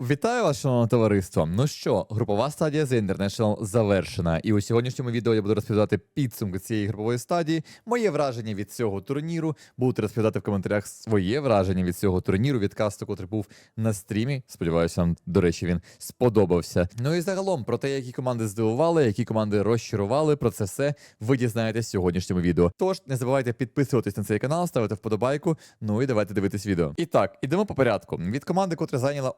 Вітаю вас, шановне товариство. Ну що, групова стадія The International завершена. І у сьогоднішньому відео я буду розповідати підсумки цієї групової стадії, моє враження від цього турніру. Будете розповідати в коментарях своє враження від цього турніру, від касту, котрий був на стрімі. Сподіваюся, вам, до речі, він сподобався. Ну і загалом про те, які команди здивували, які команди розчарували. Про це все ви дізнаєтесь в сьогоднішньому відео. Тож не забувайте підписуватись на цей канал, ставити вподобайку. Ну і давайте дивитись відео. І так, ідемо по порядку. Від команди, котра зайняла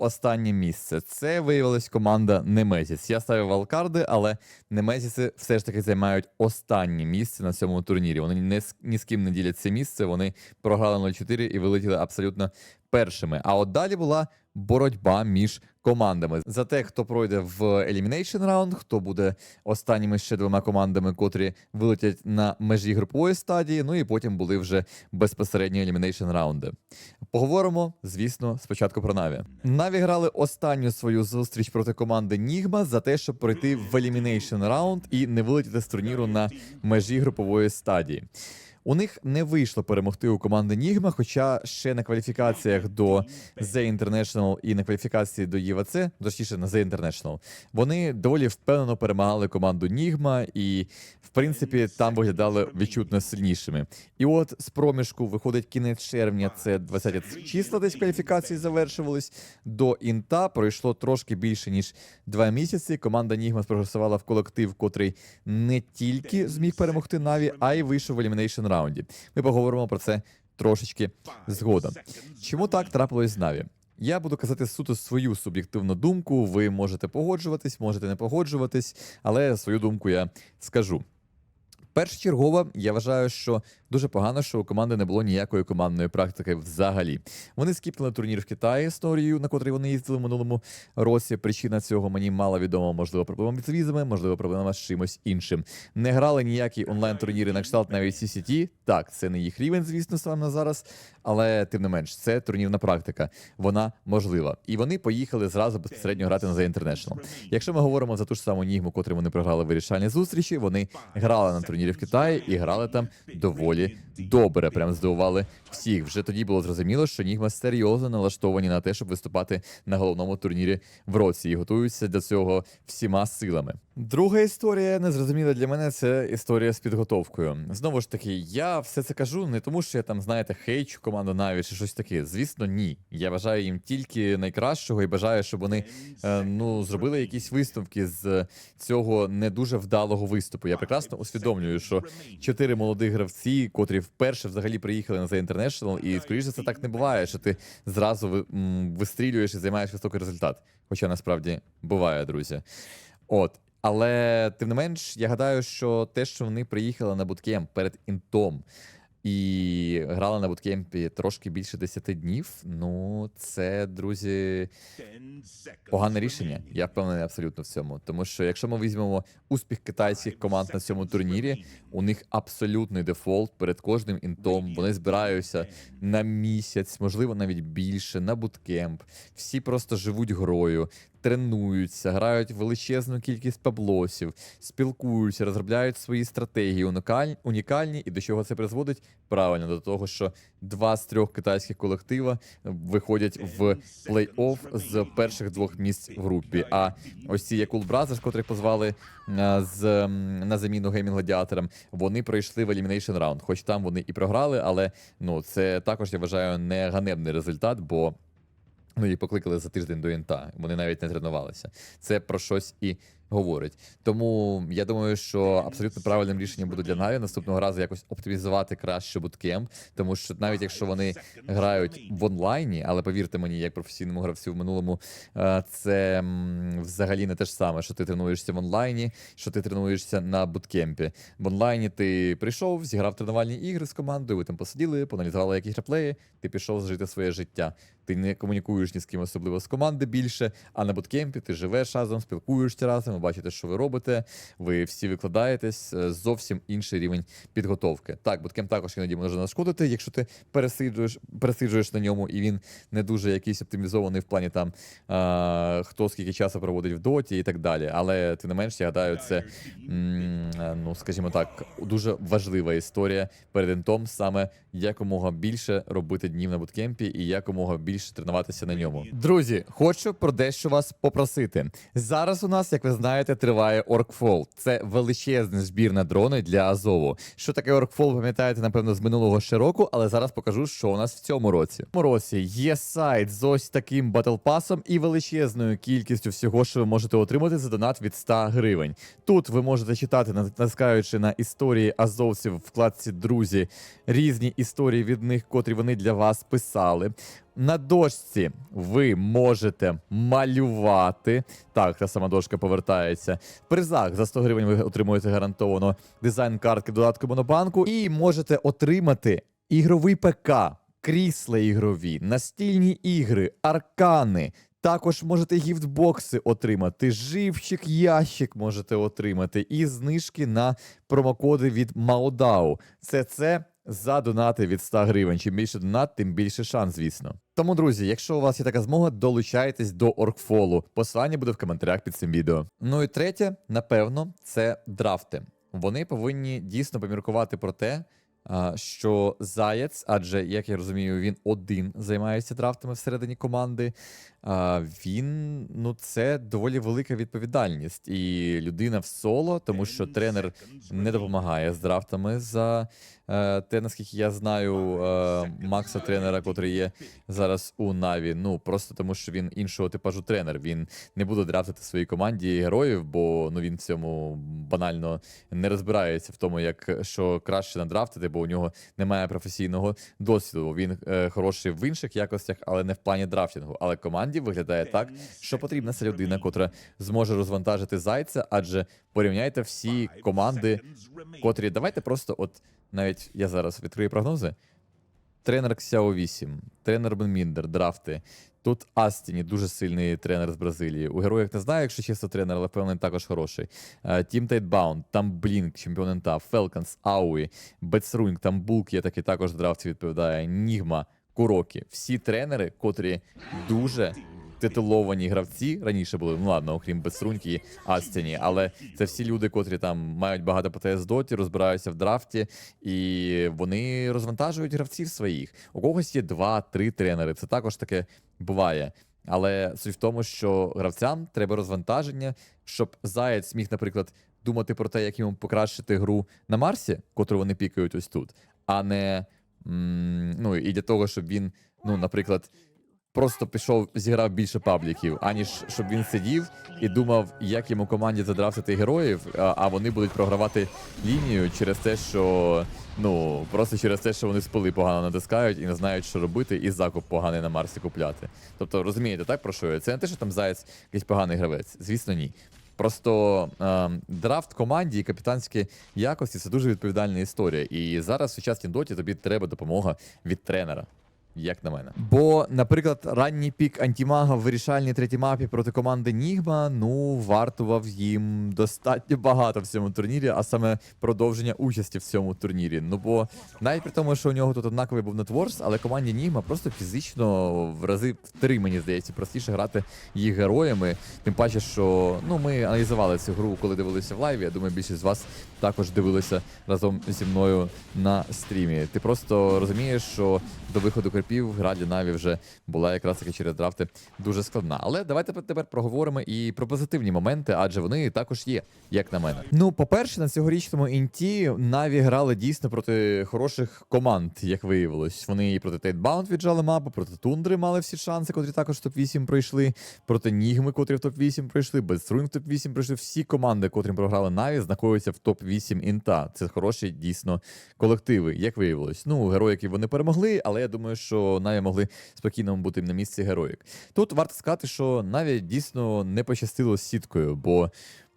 останнє місце. Це виявилась команда Немезіс. Я ставив валкарди, але Немезіси все ж таки займають останнє місце на цьому турнірі. Вони не ні з ким не ділять це місце. Вони програли 0-4 і вилетіли абсолютно першими. А от далі була боротьба між командами за те, хто пройде в Elimination раунд, хто буде останніми ще двома командами, котрі вилетять на межі групової стадії. Ну і потім були вже безпосередньо Elimination раунди. Поговоримо, звісно, спочатку про Наві. Наві грали останню свою зустріч проти команди Нігма за те, щоб пройти в Elimination раунд і не вилетіти з турніру на межі групової стадії. У них не вийшло перемогти у команди Нігма, хоча ще на кваліфікаціях до The International і на кваліфікації до ЄВЦ, точніше на The International, вони доволі впевнено перемагали команду Нігма і, в принципі, там виглядали відчутно сильнішими. І от з проміжку виходить кінець червня, це 20 числа десь кваліфікації завершувались. До інта пройшло трошки більше ніж два місяці. Команда Нігма спрогресувала в колектив, котрий не тільки зміг перемогти Наві, а й вийшов в елімінейшн раунді. Ми поговоримо про це трошечки згодом. Чому так трапилось з Наві? Я буду казати суто свою суб'єктивну думку. Ви можете погоджуватись, можете не погоджуватись, але свою думку я скажу. Першочергово, я вважаю, що дуже погано, що у команди не було ніякої командної практики взагалі. Вони скіпнули турнір в Китаї Норією, на котрий вони їздили в минулому році. Причина цього мені мало відома, можливо, проблема з візами, можливо, проблема з чимось іншим. Не грали ніякі онлайн-турніри на кшталт навіть CCT. Так, це не їх рівень, звісно, саме на зараз, але тим не менш, це турнірна практика. Вона можлива. І вони поїхали зразу безпосередньо грати на The International. Якщо ми говоримо за ту ж саму Нігму, котру вони програли в вирішальній зустрічі, вони грали на турнірі в Китаї і грали там доволі добре. Прям здивували всіх. Вже тоді було зрозуміло, що Нігма серйозно налаштовані на те, щоб виступати на головному турнірі в році і готуються до цього всіма силами. Друга історія незрозуміла для мене це історія з підготовкою. Знову ж таки, я все це кажу не тому, що я там, знаєте, хейчу команду Наві чи щось таке. Звісно, ні. Я бажаю їм тільки найкращого і бажаю, щоб вони е, ну зробили якісь висновки з цього не дуже вдалого виступу. Я прекрасно усвідомлюю, що чотири молодих гравці, котрі вперше взагалі приїхали на The International, і скоріше це так не буває, що ти зразу вистрілюєш і займаєш високий результат. Хоча насправді буває, друзі. От. Але тим не менш, я гадаю, що те, що вони приїхали на буткемп перед інтом і грали на буткемпі трошки більше 10 днів, ну це, друзі, погане рішення. Я впевнений абсолютно в цьому. Тому що якщо ми візьмемо успіх китайських команд на цьому турнірі, у них абсолютний дефолт перед кожним інтом. Вони збираються на місяць, можливо, навіть більше, на буткемп. Всі просто живуть грою, тренуються, грають величезну кількість паблосів, спілкуються, розробляють свої стратегії унікаль- унікальні. І до чого це призводить? Правильно, до того, що два з трьох китайських колектива виходять в плей-офф з перших двох місць в групі. А ось ці Якул Бразерс, котрих позвали з на заміну геймінг гладіаторам, вони пройшли в елімінейшн раунд. Хоч там вони і програли, але ну це також я вважаю не ганебний результат, бо. Ну, їх покликали за тиждень до інта. Вони навіть не тренувалися. Це про щось і говорить. Тому я думаю, що абсолютно правильним рішенням буде для Наві наступного разу якось оптимізувати краще буткемп. Тому що навіть якщо вони грають в онлайні, але повірте мені, як професійному гравцю в минулому, е, це взагалі не те ж саме, що ти тренуєшся в онлайні, що ти тренуєшся на буткемпі. В онлайні ти прийшов, зіграв тренувальні ігри з командою, ви там посиділи, поаналізували якісь реплеї, ти пішов жити своє життя. Ти не комунікуєш ні з ким особливо з команди більше, а на буткемпі ти живеш разом, спілкуєшся разом, ви бачите, що ви робите. Ви всі викладаєтесь. е, Зовсім інший рівень підготовки. Так, буткем також іноді може нашкодити, якщо ти пересиджуєш, пересиджуєш на ньому, і він не дуже якийсь оптимізований в плані там е, хто скільки часу проводить в доті і так далі. Але тим не менш, я гадаю, це м, е, ну скажімо так, дуже важлива історія перед інтом, саме якомога більше робити днів на буткемпі і якомога більше тренуватися на ньому. Друзі, хочу про дещо вас попросити. Зараз у нас, як ви знаєте, триває Оркфол. Це величезний збір на дрони для Азову. Що таке Оркфол, пам'ятаєте, напевно, з минулого ще року, але зараз покажу, що у нас в цьому році. В цьому році є сайт з ось таким батлпасом і величезною кількістю всього, що ви можете отримати за донат від 100 гривень. Тут ви можете читати, натискаючи на історії азовців в вкладці Друзі, різні історії від них, котрі вони для вас писали. На дошці ви можете малювати. Так, та сама дошка повертається. В призах за 100 гривень ви отримуєте гарантовано дизайн картки додатку Монобанку і можете отримати ігровий ПК, крісла ігрові, настільні ігри, аркани. Також можете гіфтбокси отримати, живчик, ящик можете отримати, і знижки на промокоди від Маодау. Все це за донати від 100 гривень. Чим більше донат, тим більше шанс, звісно. Тому, друзі, якщо у вас є така змога, долучайтесь до Оркфолу. Посилання буде в коментарях під цим відео. Ну і третє, напевно, це драфти. Вони повинні дійсно поміркувати про те. Що Заєць, адже як я розумію, він один займається драфтами всередині команди. Він ну це доволі велика відповідальність, і людина в соло, тому що тренер не допомагає з драфтами за те, наскільки я знаю, е, Макса тренера, котрий є зараз у Наві. Ну просто тому, що він іншого типажу тренер. Він не буде драфтити своїй команді героїв, бо ну він в цьому банально не розбирається в тому, як що краще надрафтити, бо у нього немає професійного досвіду. Він е, хороший в інших якостях, але не в плані драфтингу. Але команді виглядає так, що потрібна ця людина, котра зможе розвантажити зайця, адже порівняйте всі команди, котрі давайте просто, от навіть я зараз відкрию прогнози. Тренер Xiao 8, тренер Бенміндер, драфти. Тут Астіні, дуже сильний тренер з Бразилії. У героях не знаю, якщо чесно, тренер, але впевнений також хороший. Тім Тайтбаунд, там Блінк, чемпіон НТА, Фелканс, Ауї, Бетсрунг, там Булк є такий також драфті відповідає. Нігма, Курокі. Всі тренери, котрі дуже титуловані гравці раніше були, ну ладно, окрім Бесруньки і Астіні, але це всі люди, котрі там мають багато ПТС доті, розбираються в драфті, і вони розвантажують гравців своїх. У когось є два-три тренери. Це також таке буває. Але суть в тому, що гравцям треба розвантаження, щоб Заєць міг, наприклад, думати про те, як йому покращити гру на Марсі, котру вони пікають ось тут, а не ну і для того, щоб він, ну, наприклад, просто пішов, зіграв більше пабліків, аніж щоб він сидів і думав, як йому команді задрафтити героїв, а, а вони будуть програвати лінію через те, що ну просто через те, що вони спили погано натискають і не знають, що робити, і закуп поганий на Марсі купляти. Тобто, розумієте, так про що я? Це не те, що там заяць якийсь поганий гравець. Звісно, ні. Просто е, драфт команді і капітанські якості це дуже відповідальна історія. І зараз в сучасній доті тобі треба допомога від тренера. Як на мене. Бо, наприклад, ранній пік антімага в вирішальній третій мапі проти команди Нігма ну вартував їм достатньо багато в цьому турнірі, а саме продовження участі в цьому турнірі. Ну бо навіть при тому, що у нього тут однаковий був нетворс, але команді Нігма просто фізично в рази в три, мені здається, простіше грати їх героями. Тим паче, що ну ми аналізували цю гру, коли дивилися в лайві. Я думаю, більшість з вас також дивилися разом зі мною на стрімі. Ти просто розумієш, що до виходу крипів гра для Наві вже була якраз таки через драфти дуже складна. Але давайте тепер проговоримо і про позитивні моменти, адже вони також є, як на мене. Ну, по-перше, на цьогорічному інті Наві грали дійсно проти хороших команд, як виявилось. Вони і проти Тейтбаунд віджали мапу, проти Тундри мали всі шанси, котрі також в топ-8 пройшли, проти Нігми, котрі в топ-8 пройшли, Безструнг в топ-8 пройшли. Всі команди, котрим програли Наві, знаходяться в топ-8 інта. Це хороші дійсно колективи, як виявилось. Ну, героїки вони перемогли, але я думаю, що Наві могли спокійно бути на місці героїк. Тут варто сказати, що Наві дійсно не пощастило з сіткою, бо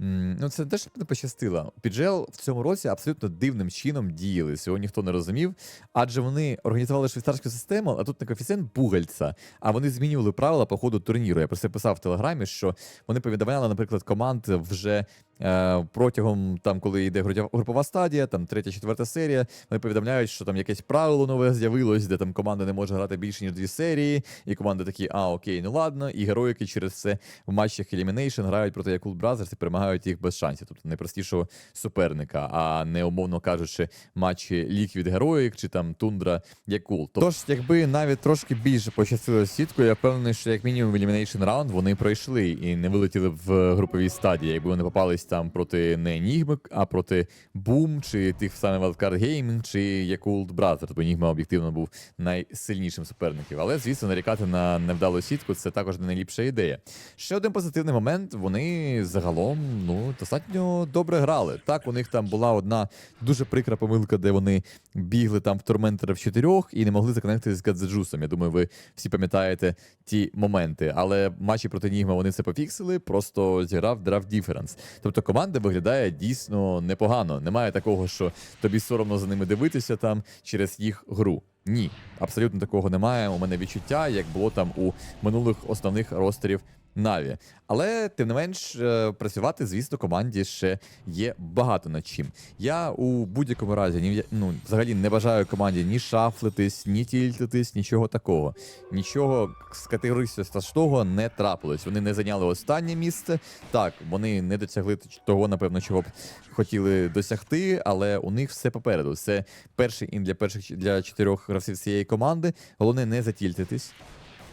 ну це не те, не пощастило. Піджел в цьому році абсолютно дивним чином діяли. Цього ніхто не розумів, адже вони організували швейцарську систему, а тут не коефіцієнт Бугальця, а вони змінювали правила по ходу турніру. Я про це писав в телеграмі, що вони повідомляли, наприклад, команд вже. е, Протягом там, коли йде групова стадія, там третя, четверта серія, вони повідомляють, що там якесь правило нове з'явилось, де там команда не може грати більше ніж дві серії, і команди такі, а окей, ну ладно, і героїки через це в матчах Elimination грають проти Yakult Brothers і перемагають їх без шансів, тобто найпростішого суперника, а не умовно кажучи, матчі Liquid Heroic чи там Тундра Yakult. Тож, якби навіть трошки більше пощастило з сіткою, я впевнений, що як мінімум Elimination раунд вони пройшли і не вилетіли в груповій стадії, якби вони попались там проти не Enigma, а проти Boom, чи тих саме Wildcard Gaming, чи Yakult Brothers, бо Enigma об'єктивно був найсильнішим суперником. Але, звісно, нарікати на невдалу сітку це також не найліпша ідея. Ще один позитивний момент: вони загалом ну достатньо добре грали. Так, у них там була одна дуже прикра помилка, де вони бігли там в торментера в чотирьох і не могли законектитися з Гадзеджусом. Я думаю, ви всі пам'ятаєте ті моменти. Але матчі проти Нігма вони це пофіксили, просто зіграв драфт діференс. Тобто команда виглядає дійсно непогано. Немає такого, що тобі соромно за ними дивитися там через їх гру. Ні, абсолютно такого немає. У мене відчуття, як було там у минулих основних ростерів Наві. Але тим не менш, е, працювати, звісно, команді ще є багато над чим. Я у будь-якому разі ні, ну, взагалі не бажаю команді ні шафлитись, ні тільтитись, нічого такого. Нічого з категорії того не трапилось. Вони не зайняли останнє місце. Так, вони не досягли того, напевно, чого б хотіли досягти, але у них все попереду. Це перший ін для перших для чотирьох гравців цієї команди. Головне не затільтитись,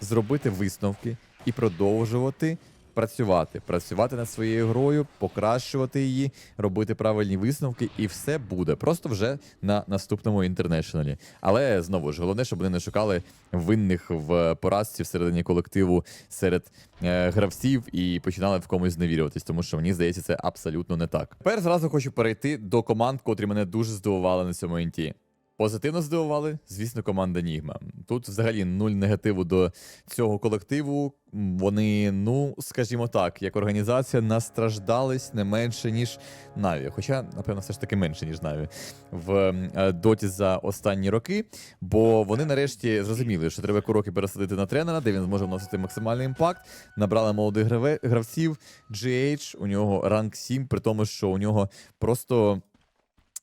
зробити висновки і продовжувати працювати, працювати над своєю грою, покращувати її, робити правильні висновки, і все буде просто вже на наступному інтернешналі. Але знову ж головне, щоб вони не шукали винних в поразці всередині колективу серед е, гравців і починали в комусь зневірюватись, тому що мені здається, це абсолютно не так. Тепер зразу хочу перейти до команд, котрі мене дуже здивували на цьому інті. Позитивно здивували, звісно, команда Нігма. Тут взагалі нуль негативу до цього колективу. Вони, ну скажімо так, як організація настраждались не менше, ніж Наві. Хоча, напевно, все ж таки менше, ніж Наві в е, доті за останні роки. Бо вони нарешті зрозуміли, що треба куроки пересадити на тренера, де він зможе вносити максимальний імпакт. Набрали молодих гравців. GH, у нього ранг 7, при тому, що у нього просто.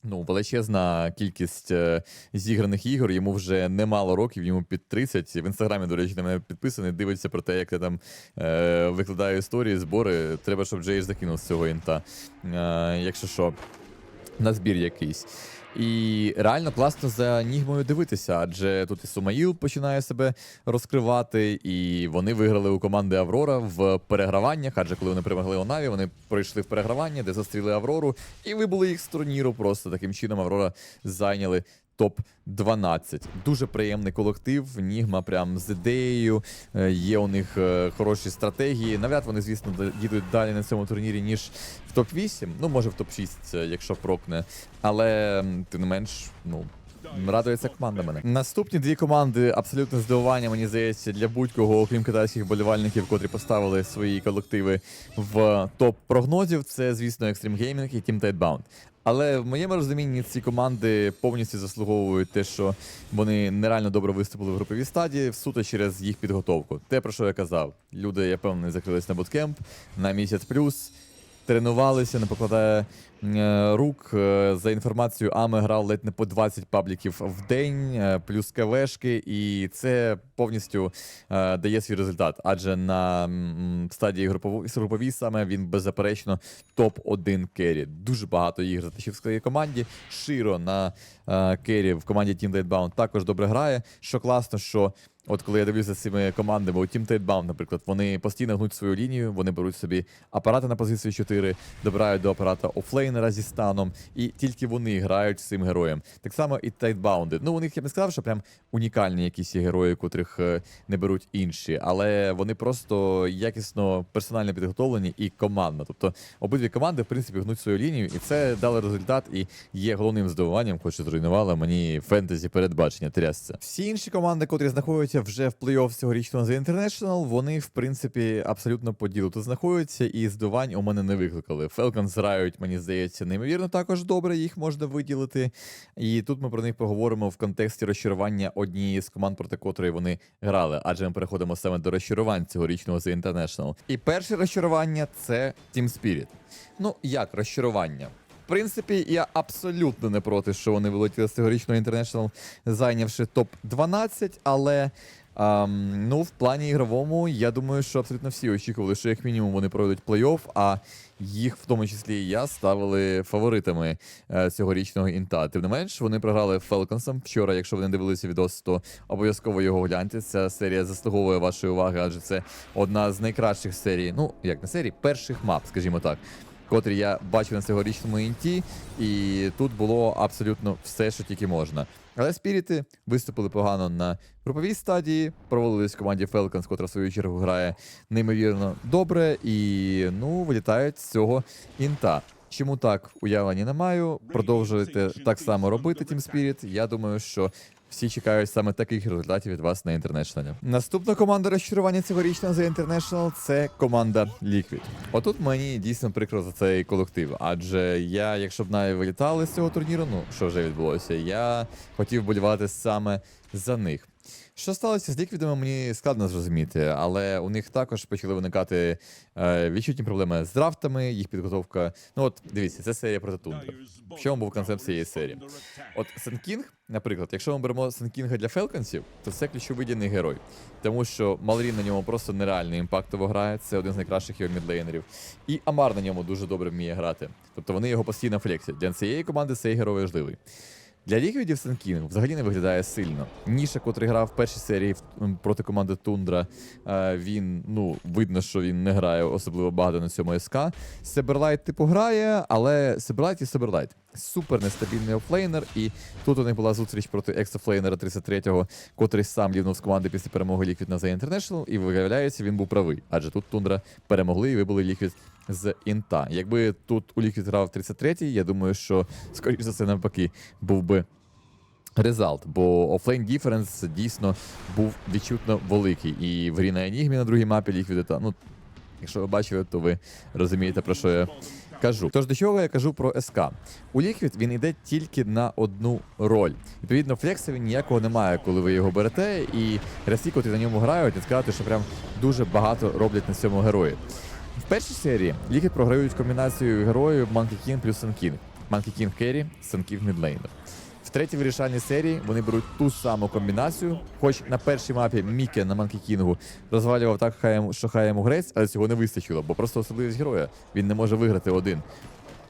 Ну, величезна кількість е, зіграних ігор, йому вже немало років, йому під 30. В інстаграмі, до речі, на мене підписаний, дивиться про те, як я там е, викладаю історії, збори. Треба, щоб Джейш закинув з цього інта. Е, якщо що, на збір якийсь. І реально класно за Нігмою дивитися, адже тут і Сумаїл починає себе розкривати, і вони виграли у команди Аврора в переграваннях. Адже коли вони перемогли у Наві, вони пройшли в перегравання, де застріли Аврору, і вибули їх з турніру. Просто таким чином Аврора зайняли. Топ 12. Дуже приємний колектив. Нігма прям з ідеєю. Е, Є у них е, хороші стратегії. Навряд вони, звісно, їдуть далі на цьому турнірі, ніж в топ-8. Ну, може, в топ-6, е, якщо прокне. Але тим не менш, ну. Радується команда мене. Наступні дві команди абсолютно здивування, мені здається, для будь-кого, окрім китайських болівальників, котрі поставили свої колективи в топ прогнозів. Це, звісно, Extreme Gaming і Team Tidebound. Але в моєму розумінні ці команди повністю заслуговують те, що вони нереально добре виступили в груповій стадії, суто через їх підготовку. Те, про що я казав. Люди, я певний, закрились на буткемп на місяць плюс. Тренувалися, не покладає рук. Е, За інформацією, Ами грав ледь не по 20 пабліків в день, е, плюс КВшки, і це повністю е, дає свій результат. Адже на стадії груповій саме він беззаперечно топ-1 керрі. Дуже багато ігр затащив в своїй команді. Широ на е, керрі в команді Team Deadbound також добре грає. Що класно, що От коли я дивлюся з цими командами, у Team Tidebound, наприклад, вони постійно гнуть свою лінію, вони беруть собі апарати на позиції 4, добирають до апарата офлейнера зі станом, і тільки вони грають з цим героєм. Так само і Tidebound. Ну, у них я б не сказав, що прям унікальні якісь герої, котрих е, не беруть інші, але вони просто якісно персонально підготовлені і командно. Тобто обидві команди, в принципі, гнуть свою лінію, і це дало результат і є головним здивуванням, хоч і зруйнувало мені фентезі передбачення трясця. Всі інші команди, котрі знаходяться вже в плей-офф цьогорічного The International, вони, в принципі, абсолютно по ділу тут знаходяться, і здувань у мене не викликали. Falcons грають, мені здається, неймовірно також добре, їх можна виділити. І тут ми про них поговоримо в контексті розчарування однієї з команд, проти котрої вони грали, адже ми переходимо саме до розчарувань цьогорічного The International. І перше розчарування це Team Spirit. Ну, як розчарування? В принципі, я абсолютно не проти, що вони вилетіли з цьогорічного International, зайнявши топ-12, але. ем, ну, в плані ігровому, я думаю, що абсолютно всі очікували, що як мінімум вони пройдуть плей-офф, а їх, в тому числі і я, ставили фаворитами е, цьогорічного інта. Тим не менш, вони програли Фелконсом вчора. Якщо ви не дивилися відос, то обов'язково його гляньте. Ця серія заслуговує вашої уваги, адже це одна з найкращих серій. Ну, як не серій, перших мап, скажімо так. Котрі я бачив на цьогорічному інті, і тут було абсолютно все, що тільки можна. Але спіріти виступили погано на груповій стадії, провалились в команді Falcons, котра в свою чергу грає неймовірно добре, і ну вилітають з цього інта. Чому так уявлення не маю? Продовжуйте так само робити Team Spirit. Я думаю, що всі чекають саме таких результатів від вас на інтернешнлі. Наступна команда розчарування цьогорічного за інтернешнл – це команда Liquid. Отут мені дійсно прикро за цей колектив, адже я, якщо б навіть вилітали з цього турніру, ну що вже відбулося, я хотів болівати саме за них. Що сталося з ліквідами, мені складно зрозуміти, але у них також почали виникати е, відчутні проблеми з драфтами, їх підготовка. Ну от дивіться, це серія проти тундри. В чому був концепт цієї серії? От Сенкінг, наприклад, якщо ми беремо Сенкінга для Фелконсів, то це ключовидяний герой. Тому що Малрін на ньому просто нереально імпактово грає, це один з найкращих його мідлейнерів. І Амар на ньому дуже добре вміє грати. Тобто вони його постійно флексять. Для цієї команди цей герой важливий. Для ліквідів Сенкінг взагалі не виглядає сильно. Ніша, котрий грав в першій серії проти команди Тундра, е, він, ну, видно, що він не грає особливо багато на цьому СК. Себерлайт типу грає, але Себерлайт і Себерлайт. Супер нестабільний офлейнер, і тут у них була зустріч проти екстрафлейнера 33-го, котрий сам лівнув з команди після перемоги Liquid на The International, і виявляється, він був правий. Адже тут Тундра перемогли і вибули Liquid з інта. Якби тут у Liquid грав 33-й, я думаю, що скоріш за це навпаки був би резалт, бо офлейн діференс дійсно був відчутно великий. І в грі на Енігмі на другій мапі Liquid, та, ну, якщо ви бачили, то ви розумієте, про що я кажу. Тож до чого я кажу про СК? У Liquid він йде тільки на одну роль. Відповідно, флекса він ніякого немає, коли ви його берете, і гравці, котрі на ньому грають, не сказати, що прям дуже багато роблять на цьому герої. В першій серії Liquid програють комбінацією героїв Monkey King плюс King. Monkey King керрі, Sun мідлейнер. Третій вирішальній серії вони беруть ту саму комбінацію, хоч на першій мапі Міке на Манкі Кінгу розвалював так, що хай йому грець, але цього не вистачило, бо просто особливість героя. Він не може виграти один.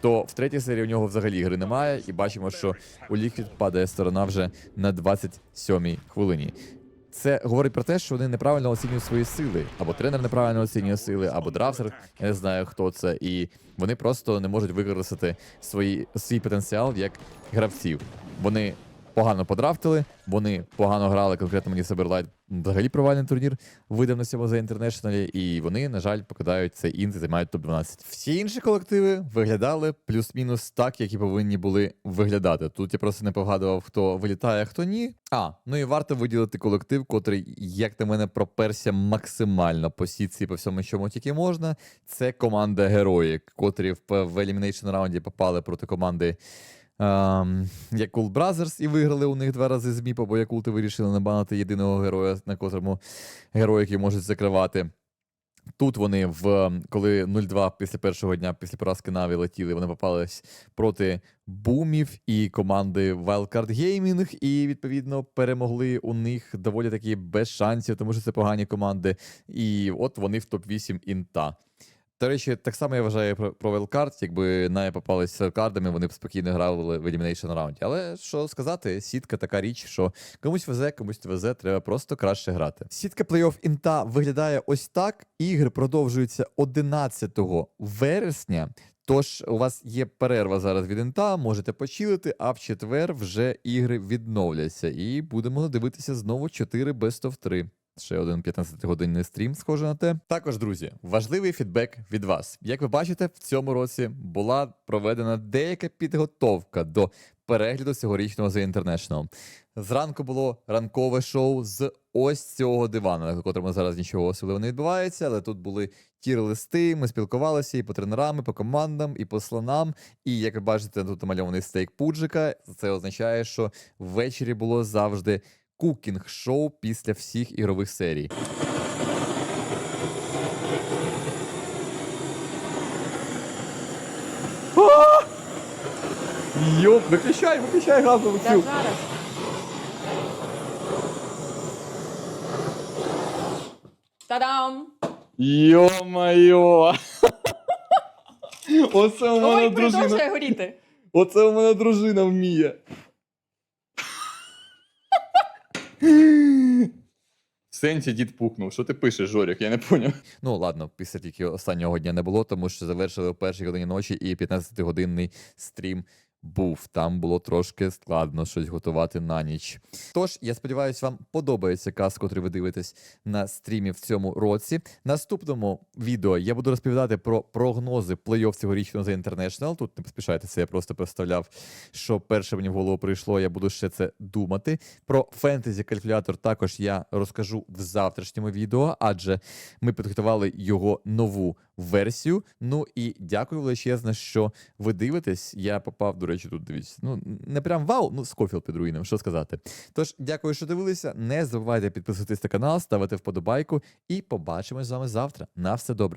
То в третій серії у нього взагалі гри немає, і бачимо, що у Ліквід падає сторона вже на 27-й хвилині. Це говорить про те, що вони неправильно оцінюють свої сили, або тренер неправильно оцінює сили, або драфтер, я не знаю хто це, і вони просто не можуть використати свої, свій потенціал як гравців. Вони погано подрафтили, вони погано грали, конкретно мені Саберлайт взагалі провальний турнір видав на цьому за інтернешналі, і вони, на жаль, покидають цей інт і займають топ-12. Всі інші колективи виглядали плюс-мінус так, як і повинні були виглядати. Тут я просто не погадував, хто вилітає, а хто ні. А, ну і варто виділити колектив, котрий, як на мене, проперся максимально по сітці, по всьому, чому тільки можна. Це команда герої, котрі в, в елімінейшн раунді попали проти команди. Um, Якул Бразерс і виграли у них два рази з МІПа, бо Якулти вирішили набанити єдиного героя, на котрому герої, які можуть закривати. Тут вони, в коли 0-2 після першого дня, після поразки Наві летіли, вони попались проти бумів і команди Wildcard Gaming, і відповідно перемогли у них доволі таки без шансів, тому що це погані команди. І от вони в топ-8 інта. До речі, так само я вважаю про, про Wildcard, якби Наві попались кардами, вони б спокійно грали в Elimination раунді. Але що сказати, сітка така річ, що комусь везе, комусь не везе, треба просто краще грати. Сітка плей-офф інта виглядає ось так. Ігри продовжуються 11 вересня. Тож у вас є перерва зараз від інта, можете почилити, а в четвер вже ігри відновляться. І будемо дивитися знову 4 best of 3. Ще один 15-годинний стрім, схоже на те. Також, друзі, важливий фідбек від вас. Як ви бачите, в цьому році була проведена деяка підготовка до перегляду цьогорічного The International. Зранку було ранкове шоу з ось цього дивана, на котрому зараз нічого особливого не відбувається, але тут були тір-листи, ми спілкувалися і по тренерам, і по командам, і по слонам. І як ви бачите, тут намальований стейк пуджика. Це означає, що ввечері було завжди кукінг-шоу після всіх ігрових серій. Йоп, виключай, виключай газову Та зараз. Та-дам! Йо-майо! Оце у мене Ой, дружина. продовжує горіти. Оце у мене дружина вміє. Сенсі дід пукнув. Що ти пишеш, Жорік? Я не поняв. Ну ладно, після тільки останнього дня не було, тому що завершили о першій годині ночі і 15-годинний стрім був. Там було трошки складно щось готувати на ніч. Тож, я сподіваюся, вам подобається каз, котрий ви дивитесь на стрімі в цьому році. Наступному відео я буду розповідати про прогнози плей-офф цьогорічного The International. Тут не поспішайтеся, я просто представляв, що перше мені в голову прийшло. Я буду ще це думати. Про фентезі калькулятор також я розкажу в завтрашньому відео, адже ми підготували його нову версію. Ну і дякую величезне, що ви дивитесь. Я попав, до речі, тут дивіться. Ну не прям вау, ну Скофіл під руїном, що сказати. Тож, дякую, що дивилися. Не забувайте підписатись на канал, ставити вподобайку і побачимось з вами завтра. На все добре.